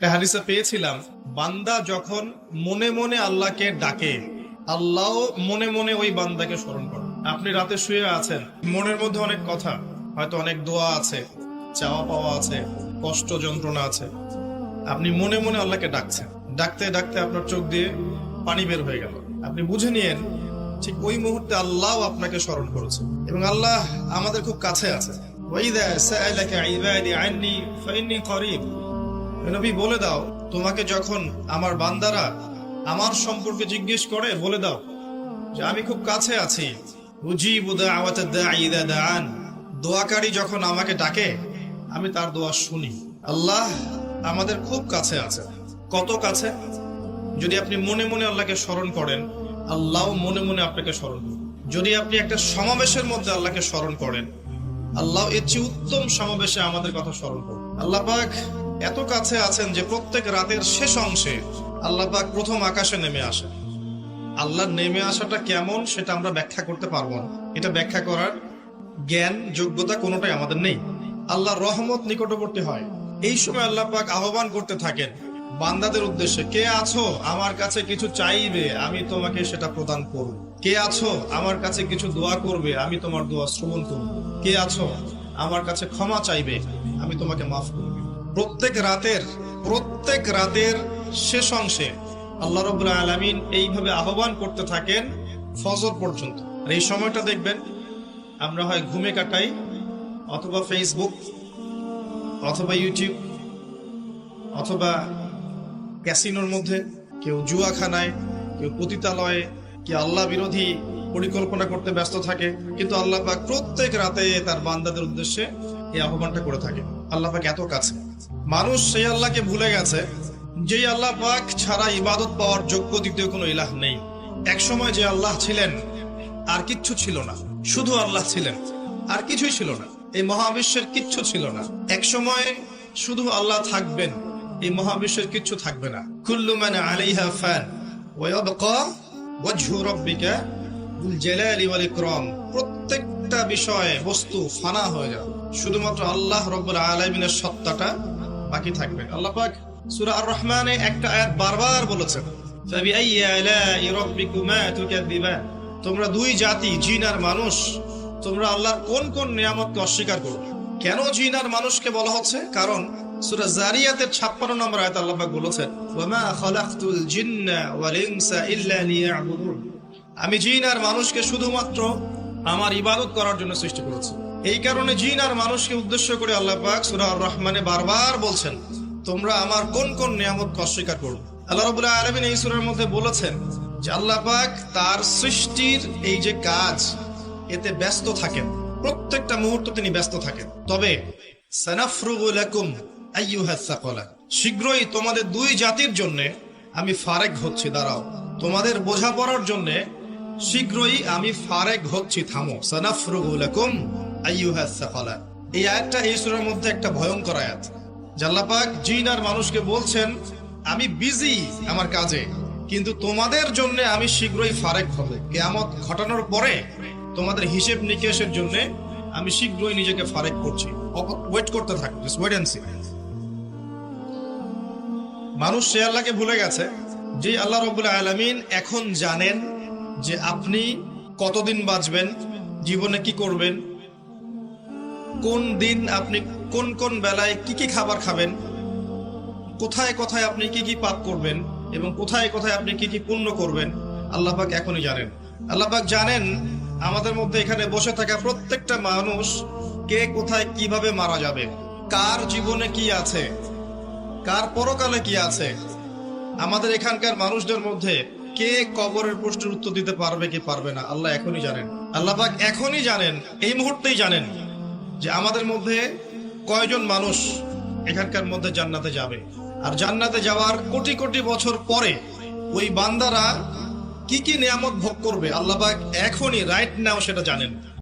একটা হাদিসে পেয়েছিলাম, বান্দা যখন মনে মনে আল্লাহকে ডাকে, আল্লাহ মনে মনে ওই বান্দাকে স্মরণ করে। আপনি রাতে শুয়ে আছেন, মনের মধ্যে অনেক কথা, হয়তো অনেক দোয়া আছে, চাওয়া পাওয়া আছে, কষ্ট যন্ত্রণা আছে। আপনি মনে মনে আল্লাহকে ডাকছেন। ডাকতে ডাকতে আপনার চোখ দিয়ে পানি বের হয়ে গেল। আপনি বুঝে নিয়েন, ঠিক ওই মুহূর্তে আল্লাহ আপনাকে স্মরণ করেছে এবং আল্লাহ আমাদের খুব কাছে আছে। ওয়াইদা সাআলাকা ইবাদি আন্নি করিব। নবী বলে দাও, তোমাকে যখন আমার বান্দারা আমার সম্পর্কে জিজ্ঞেস করে, বলে দাও যে আমি খুব কাছে আছি। দোয়াকারী যখন আমাকে ডাকে, আমি তার দোয়া শুনি। আল্লাহ আমাদের খুব কাছে আছে কত কাছে? যদি আপনি মনে মনে আল্লাহকে স্মরণ করেন, আল্লাহ মনে মনে আপনাকে স্মরণ করবেন যদি আপনি একটা সমাবেশের মধ্যে আল্লাহকে স্মরণ করেন, আল্লাহ এর চেয়ে উত্তম সমাবেশে আমাদের কথা স্মরণ করুন আল্লাহ পাক এত কাছে আছেন যে প্রত্যেক রাতের শেষ অংশে আল্লাহ প্রথম আকাশে নেমে আসেন। আল্লাহর নেমে আসাটা কেমন সেটা আমরা ব্যাখ্যা করতে পারব না। এটা ব্যাখ্যা করার জ্ঞান, যোগ্যতা কোনোটাই আমাদের নেই। আল্লাহর রহমত নিকটবর্তী হয়। এই সময় আল্লাহ পাক আহ্বান করতে থাকেন, বান্দাদের উদ্দেশ্যে, কে আছো? আমার কাছে কিছু চাইবে, আমি তোমাকে সেটা প্রদান করব। কে আছো? আমার কাছে কিছু দোয়া করবে, আমি তোমার দোয়া শ্রবণ করব। কে আছো? আমার কাছে ক্ষমা চাইবে, আমি তোমাকে মাফ করব। প্রত্যেক রাতের প্রত্যেক রাতের শেষ অংশে আল্লাহ রবুল্লা আলমিন এইভাবে আহ্বান করতে থাকেন ফজর পর্যন্ত। আর এই সময়টা দেখবেন, আমরা হয় ঘুমে কাটাই, অথবা ফেসবুক অথবা ইউটিউব অথবা ক্যাসিনোর মধ্যে কেউ জুয়াখানায়, কেউ পতিতালয়ে, কেউ আল্লাহ বিরোধী পরিকল্পনা করতে ব্যস্ত থাকে, কিন্তু আল্লাহ পাক প্রত্যেক রাতে তার বান্দাদের উদ্দেশ্যে এই আহ্বানটা করে থাকে। আল্লাহ পাক এত কাছে। মানুষ সেই আল্লাহকে ভুলে গেছে, যেই আল্লাহ পাক ছাড়া ইবাদত পাওয়ার যোগ্য দ্বিতীয় কোনো ইলাহ নেই। এক সময় যে আল্লাহ ছিলেন, আর কিচ্ছু ছিল না। শুধু আল্লাহ ছিলেন, আর কিছুই ছিল না। এই মহাবিশ্বের কিচ্ছু ছিল না। এক সময় শুধু আল্লাহ থাকবেন, এই মহাবিশ্বের কিচ্ছু থাকবে না। কুল্লু মানে ওয়াল ইকরাম। প্রত্যেকটা বিষয়ে বস্তু ফানা হয়ে যাবে শুধুমাত্র আল্লাহ রব্বুল আলামিনের সত্তাটা বাকি থাকবে। আল্লাহ পাক সূরা আর রহমানে একটা আয়াত বারবার বলেছেন তোমরা দুই জাতি, জিন আর মানুষ, তোমরা আল্লাহর কোন কোন নিয়ামতকে অস্বীকার করবে? কেন জিন আর মানুষকে বলা হচ্ছে? কারণ সূরা জারিয়াতের 56 নম্বর আয়াত আল্লাহ বলেছেন আমি জিন আর মানুষকে শুধুমাত্র আমার ইবাদত করার জন্য সৃষ্টি করেছি। এই কারণে জিন আর মানুষকে উদ্দেশ্য করে আল্লাহ পাক সূরা রহমানে বারবার বলছেন, তোমরা আমার কোন কোন নিয়ামতকে অস্বীকার করবে আল্লাহ রাব্বুল আলামিন এই সূরার মধ্যে বলেছেন যে আল্লাহ পাক তার সৃষ্টির এই যে কাজ, এতে ব্যস্ত থাকেন। প্রত্যেকটা মুহূর্ত তিনি ব্যস্ত থাকেন। তবে শীঘ্রই তোমাদের দুই জাতির জন্য আমি ফারেক হচ্ছি, দাঁড়াও। তোমাদের বোঝাপড়ার জন্য শীঘ্রই আমি ফারেক হচ্ছি, থামো। সানাফরুগু এই আয়াতটা এই সূরার মধ্যে একটা ভয়ঙ্কর আয়াত। জাল্লাপাক জিন আর মানুষকে বলছেন, আমি বিজি আমার কাজে, কিন্তু তোমাদের জন্য আমি শীঘ্রই ফারেক হবে। কেয়ামত ঘটানোর পরে তোমাদের হিসেব নিকেশের জন্য আমি শীঘ্রই নিজেকে ফারেক করছি। ওয়েট করতে থাক ওয়েট মানুষ সে আল্লাহকে ভুলে গেছে যে আল্লাহ রবুল আলমিন এখন জানেন যে আপনি কতদিন বাঁচবেন, জীবনে কি করবেন কোন দিন আপনি কোন কোন বেলায় কি কি খাবার খাবেন? কোথায় কোথায় আপনি কি কি পাপ করবেন? এবং কোথায় কোথায় আপনি কি কি পুণ্য করবেন? আল্লাহ পাক এখনই জানেন। আল্লাহ পাক জানেন আমাদের মধ্যে এখানে বসে থাকা প্রত্যেকটা মানুষ কে কোথায় কীভাবে মারা যাবে? কার জীবনে কি আছে? কার পরকালে কি আছে? আমাদের এখানকার মানুষদের মধ্যে কে কবরের প্রশ্নের উত্তর দিতে পারবে কি পারবে না, আল্লাহ এখনই জানেন। আল্লাহ পাক এখনই জানেন, এই মুহূর্তেই জানেন। যে আমাদের মধ্যে কয়জন মানুষ এখানকার মধ্যে জান্নাতে যাবে? আর জান্নাতে যাওয়ার কোটি কোটি বছর পরে ওই বান্দারা কি কি নিয়ামত ভোগ করবে? আল্লাহ এখনই রাইট নাও সেটা জানেন।